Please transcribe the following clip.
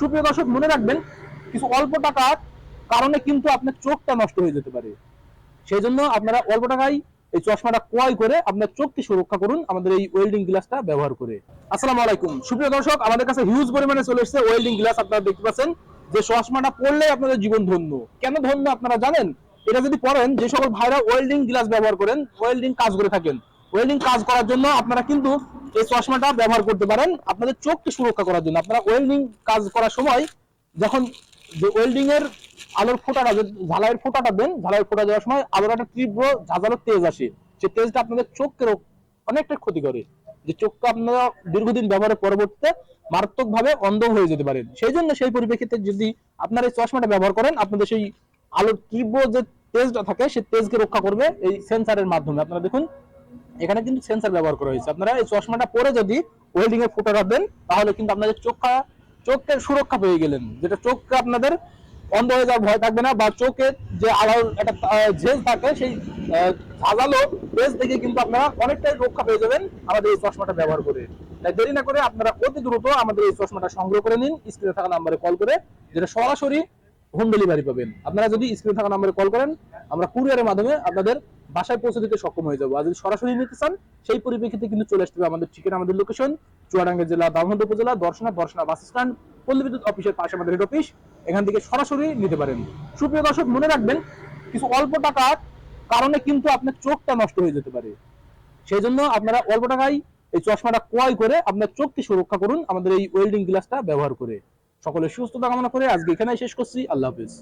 সুপ্রিয় দর্শক, মনে রাখবেন, কিছু অল্প টাকার কারণে কিন্তু আপনার চোখটা নষ্ট হয়ে যেতে পারে। সেই জন্য আপনারা অল্প টাকায় এই চশমাটা ক্রয় করে আপনার চোখকে সুরক্ষা করুন, আমাদের এই ওয়েল্ডিং গ্লাসটা ব্যবহার করে। আসসালামু আলাইকুম। সুপ্রিয় দর্শক, আমাদের কাছে হিউজ পরিমাণে চলে এসেছে ওয়েল্ডিং গ্লাস আপনারা দেখতে পাচ্ছেন যে চশমাটা পরলে আপনাদের জীবন ধন্য। কেন ধন্য আপনারা জানেন? এটা যদি পড়েন যে সকল ভাইরা ওয়েল্ডিং গ্লাস ব্যবহার করেন ওয়েল্ডিং কাজ করে থাকেন। ওয়েল্ডিং কাজ করার জন্য আপনারা কিন্তু এই চশমাটা ব্যবহার করতে পারেন। আপনাদের চোখকে সুরক্ষা করার জন্য। আপনারা ওয়েল্ডিং কাজ করার সময় যখন ওয়েল্ডিং এর আলোর ফোঁটাটা ঝালাইয়ের ফোঁটাটা দেন, ঝালাইয়ের ফোঁটা দেওয়ার সময় আলোর একটা তীব্র ঝাঁঝালো তেজ আসে। সেই তেজটা আপনাদের চোখকে অনেকটা ক্ষতি করে। যে চোখটা আপনারা দীর্ঘদিন ব্যবহারের পরবর্তীতে মারাত্মক ভাবে অন্ধ হয়ে যেতে পারেন। সেই জন্য সেই পরিপ্রেক্ষিতে যদি আপনারা এই চশমাটা ব্যবহার করেন, আপনাদের সেই আলোর তীব্র যে তেজটা থাকে সেই তেজকে রক্ষা করবে এই সেন্সারের মাধ্যমে। আপনারা দেখুন এখানে কিন্তু সেন্সার ব্যবহার করা হয়েছে। আপনারা এই চশমাটা পরে যদি ওয়েল্ডিং এর ফোঁটা দেন তাহলে কিন্তু আপনাদের চোখটা চোখের সুরক্ষা পেয়ে গেলেন। যেটা চোখকে আপনাদের অন্ধ হয়ে যাওয়ার ভয় থাকবে না, বা চোখে যে আলোর একটা ঝেল থাকে, সেই ঝাঁঝালো পেজ থেকে কিন্তু আপনারা অনেকটাই রক্ষা পেয়ে যাবেন আমাদের এই চশমাটা ব্যবহার করে। তাই দেরি না করে আপনারা অতি দ্রুত আমাদের এই চশমাটা সংগ্রহ করে নিন স্ক্রিনে থাকা নাম্বারে কল করে, যেটা সরাসরি হোম ডেলিভারি পাবেন। আপনারা যদি স্ক্রিনে থাকা নাম্বারে কল করেন, আমরা কুরিয়ারের মাধ্যমে আপনাদের বাসায় পৌঁছে দিতে সক্ষম হয়ে যাব। আর যদি সরাসরি নিতে চান, সেই পরিপ্রেক্ষিতে কিন্তু চলে আসতে হবে আমাদের ঠিকানা, আমাদের লোকেশন চুয়াডাঙ্গা জেলা দামোহদ উপজেলা, দর্শনা দর্শনা বাস স্ট্যান্ড পল্লী বিদ্যুৎ অফিসের পাশে আমাদের হেড অফিস এখান থেকে সরাসরি নিতে পারেন। সুপ্রিয় দর্শক, মনে রাখবেন, কিছু অল্প টাকার কারণে কিন্তু আপনার চোখটা নষ্ট হয়ে যেতে পারে। সেই জন্য আপনারা অল্প টাকায় এই চশমাটা ক্রয় করে আপনার চোখকে সুরক্ষা করুন, আমাদের এই ওয়েল্ডিং গ্লাসটা ব্যবহার করে। সকলের সুস্থতা কামনা করে আজকে এখানে শেষ করছি। আল্লাহ হাফিজ।